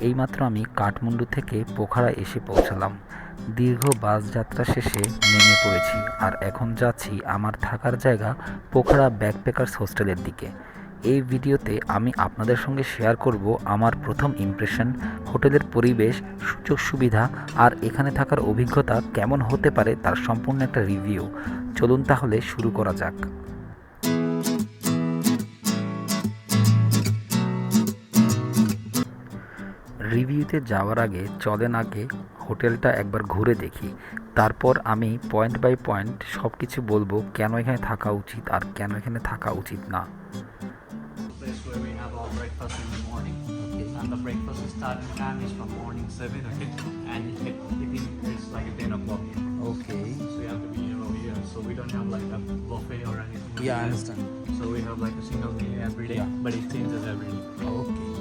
এইমাত্র আমি কাঠমান্ডু থেকে পোখারা এসে পৌঁছালাম। দীর্ঘ বাস যাত্রা শেষে নেমে পড়েছি আর এখন যাচ্ছি আমার থাকার জায়গা পোখারা ব্যাকপ্যাকার্স হোস্টেলের দিকে। এই ভিডিওতে আমি আপনাদের সঙ্গে শেয়ার করব আমার প্রথম ইমপ্রেশন হোটেলের পরিবেশ, সুযোগ সুবিধা আর এখানে থাকার অভিজ্ঞতা কেমন হতে পারে তার সম্পূর্ণ একটা রিভিউ চলুন তাহলে শুরু করা যাক। রিভিউতে যাওয়ার আগে চলেন আগে হোটেলটা একবার ঘুরে দেখি তারপর আমি পয়েন্ট বাই পয়েন্ট সব কিছু বলব কেন এখানে থাকা উচিত আর কেন এখানে থাকা উচিত না place where we have our breakfast in the morning. And the breakfast starting time is from morning 7, okay? And it, tiffin is like at 10 o'clock. Okay So you have to be over here. So we don't have like a buffet or anything. like that. So we have like a single meal every day, Yeah. but it changes every day. Okay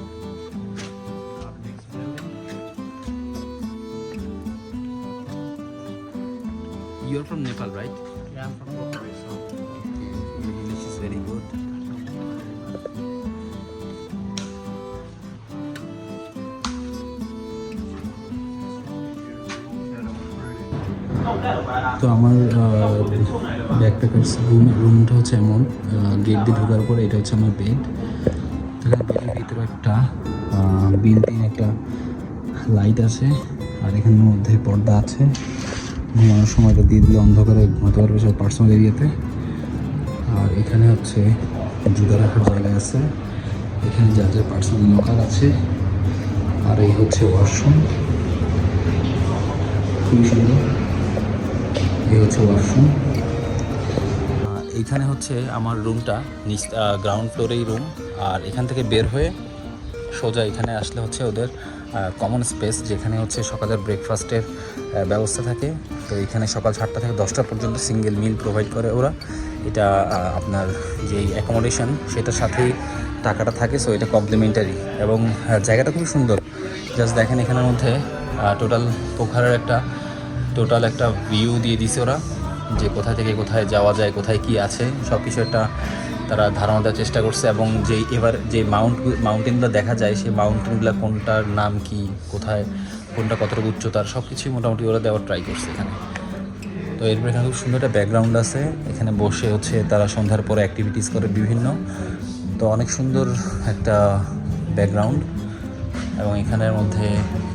your from Nepal right Yeah, I'm from Bokare, so. English is very good তো আমার backpackers room রুমটা হচ্ছে এমন gate দিয়ে ঢোকার পরে এটা হচ্ছে আমার বেড এখানে বেডের ভিতরে একটা ইন একটা লাইট আছে আর এখানের মধ্যে পর্দা আছে। ঘুমানোর সময়টা দিয়ে দিলে অন্ধকারে ঘুমাতে পারবে সব পার্সোনাল এরিয়াতে আর এখানে হচ্ছে জুতা রাখার জায়গা আছে। এখানে যা যা পার্সোনাল লকার আছে। আর এই হচ্ছে ওয়াশরুম খুবই সুন্দর। এই হচ্ছে ওয়াশরুম এইখানে হচ্ছে আমার রুমটা নিচ গ্রাউন্ড ফ্লোরেই রুম আর এখান থেকে বের হয়ে সোজা এখানে আসলে হচ্ছে ওদের কমন স্পেস যেখানে হচ্ছে সকালের ব্রেকফাস্টের ব্যবস্থা থাকে। তো এখানে সকাল সাতটা থেকে দশটা পর্যন্ত সিঙ্গেল মিল প্রোভাইড করে ওরা। এটা আপনার যেই অ্যাকোমোডেশন সেটার সাথেই টাকাটা থাকে সো এটা কমপ্লিমেন্টারি এবং জায়গাটা খুব সুন্দর। জাস্ট দেখেন এখানের মধ্যে টোটাল পোখারের একটা টোটাল একটা ভিউ দিয়ে দিছে ওরা। যে কোথায় থেকে কোথায় যাওয়া যায়, কোথায় কি আছে সব কিছু একটা তারা ধারণা দেওয়ার চেষ্টা করছে এবং যে এবার যে মাউন্ট মাউন্টেনগুলো দেখা যায়, সেই মাউন্টেনগুলো কোনটার নাম কি, কোথায়, কোনটা কতটুকু উচ্চতার সব কিছুই মোটামুটি ওরা দেওয়ার ট্রাই করছে এখানে। তো এরপরে এখানে খুব সুন্দর একটা ব্যাকগ্রাউন্ড আছে। এখানে বসে হচ্ছে তারা সন্ধ্যার পরে অ্যাক্টিভিটিস করে বিভিন্ন। তো অনেক সুন্দর একটা ব্যাকগ্রাউন্ড এবং এখানের মধ্যে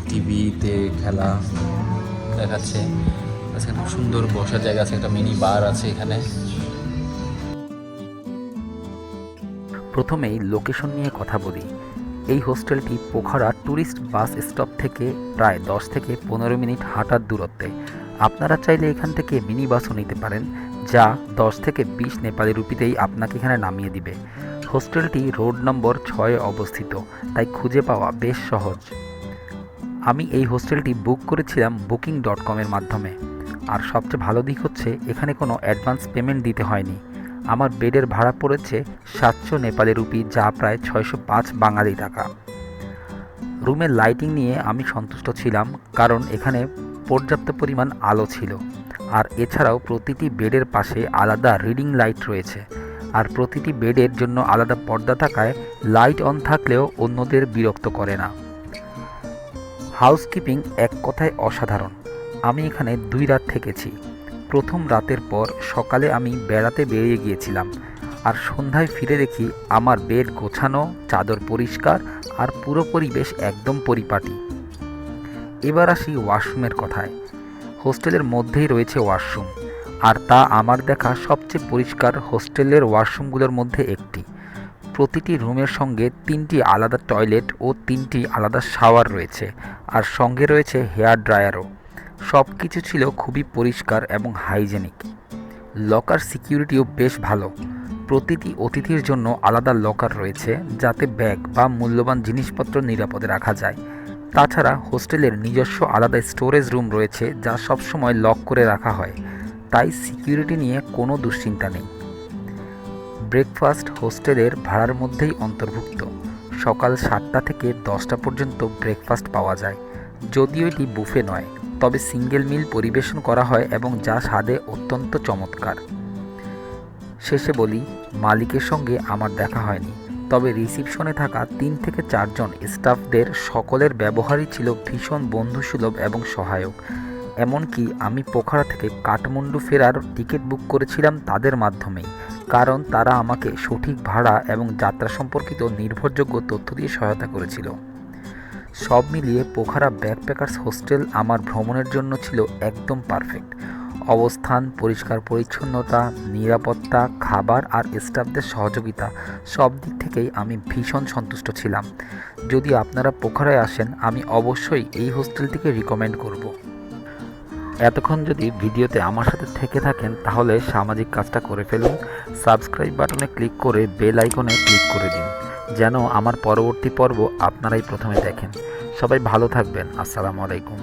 টিভিতে খেলা দেখাচ্ছে। আজকে খুব সুন্দর বসার জায়গা আছে, একটা মিনি বার আছে এখানে। প্রথমেই লোকেশন নিয়ে কথা বলি। এই হোস্টেলটি পোখারা ট্যুরিস্ট বাস স্টপ থেকে প্রায় দশ থেকে পনেরো মিনিট হাঁটার দূরত্বে। আপনারা চাইলে এখান থেকে মিনি বাসও নিতে পারেন, যা দশ থেকে বিশ নেপালি রুপিতেই আপনাকে এখানে নামিয়ে দিবে। হোস্টেলটি রোড নম্বর ছয়ে অবস্থিত, তাই খুঁজে পাওয়া বেশ সহজ। আমি এই হোস্টেলটি বুক করেছিলাম বুকিং ডট কমের মাধ্যমে। আর সবচেয়ে ভালো দিক হচ্ছে এখানে কোনো অ্যাডভান্স পেমেন্ট দিতে হয়নি। আমার বেডের ভাড়া পড়েছে সাতশো নেপালি রুপি, যা প্রায় ছয়শো পাঁচ বাঙালি টাকা। রুমের লাইটিং নিয়ে আমি সন্তুষ্ট ছিলাম, কারণ এখানে পর্যাপ্ত পরিমাণ আলো ছিল। আর এছাড়াও প্রতিটি বেডের পাশে আলাদা রিডিং লাইট রয়েছে। আর প্রতিটি বেডের জন্য আলাদা পর্দা থাকায় লাইট অন থাকলেও অন্যদের বিরক্ত করে না। হাউসকিপিং এক কথায় অসাধারণ। আমি এখানে দুই রাত থেকেছি। প্রথম রাতের পর সকালে আমি বেড়াতে বেরিয়ে গিয়েছিলাম আর সন্ধ্যায় ফিরে দেখি আমার বেড গোছানো, চাদর পরিষ্কার আর পুরো পরিবেশ একদম পরিপাটি। এবার আসি ওয়াশরুমের কথায়। হোস্টেলের মধ্যেই রয়েছে ওয়াশরুম আর তা আমার দেখা সবচেয়ে পরিষ্কার হোস্টেলের ওয়াশরুমগুলোর মধ্যে একটি। প্রতিটি রুমের সঙ্গে তিনটি আলাদা টয়লেট ও তিনটি আলাদা শাওয়ার রয়েছে আর সঙ্গে রয়েছে হেয়ার ড্রায়ারও। সব কিছু ছিল খুবই পরিষ্কার এবং হাইজেনিক। লকার সিকিউরিটিও বেশ ভালো। প্রতিটি অতিথির জন্য আলাদা লকার রয়েছে যাতে ব্যাগ বা মূল্যবান জিনিসপত্র নিরাপদে রাখা যায়। তাছাড়া হোস্টেলের নিজস্ব আলাদা স্টোরেজ রুম রয়েছে যা সবসময় লক করে রাখা হয়। তাই সিকিউরিটি নিয়ে কোনো দুশ্চিন্তা নেই। ব্রেকফাস্ট হোস্টেলের ভাড়ার মধ্যেই অন্তর্ভুক্ত। সকাল সাতটা থেকে দশটা পর্যন্ত ব্রেকফাস্ট পাওয়া যায়। যদিও এটি বুফে নয়। তবে সিঙ্গেল মিল পরিবেশন করা হয় এবং যা স্বাদে অত্যন্ত চমৎকার। শেষে বলি, মালিকের সঙ্গে আমার দেখা হয়নি, তবে রিসিপশনে থাকা তিন থেকে চারজন স্টাফদের সকলের ব্যবহারই ছিল ভীষণ বন্ধুসুলভ এবং সহায়ক। এমনকি আমি পোখরা থেকে কাঠমান্ডু ফেরার টিকিট বুক করেছিলাম তাদের মাধ্যমেই, কারণ তারা আমাকে সঠিক ভাড়া এবং যাত্রা সম্পর্কিত নির্ভরযোগ্য তথ্য দিয়ে সহায়তা করেছিল। সব মিলিয়ে পোখারা ব্যাকপ্যাকার্স হোস্টেল আমার ভ্রমণের জন্য ছিল একদম পারফেক্ট। অবস্থান, পরিষ্কার পরিচ্ছন্নতা, নিরাপত্তা, খাবার আর স্টাফদের সহযোগিতা সব দিক থেকেই আমি ভীষণ সন্তুষ্ট ছিলাম। যদি আপনারা পোখরায় আসেন, আমি অবশ্যই এই হোস্টেলটিকে রিকমেন্ড করব। এতক্ষণ যদি ভিডিওতে আমার সাথে থেকে থাকেন, তাহলে সামাজিক কাজটা করে ফেলুন। সাবস্ক্রাইব বাটনে ক্লিক করে বেল আইকনে ক্লিক করে দিন। যেন আমার পরবর্তী পর্ব আপনারাই প্রথমে দেখেন। সবাই ভালো থাকবেন। আসসালামু আলাইকুম।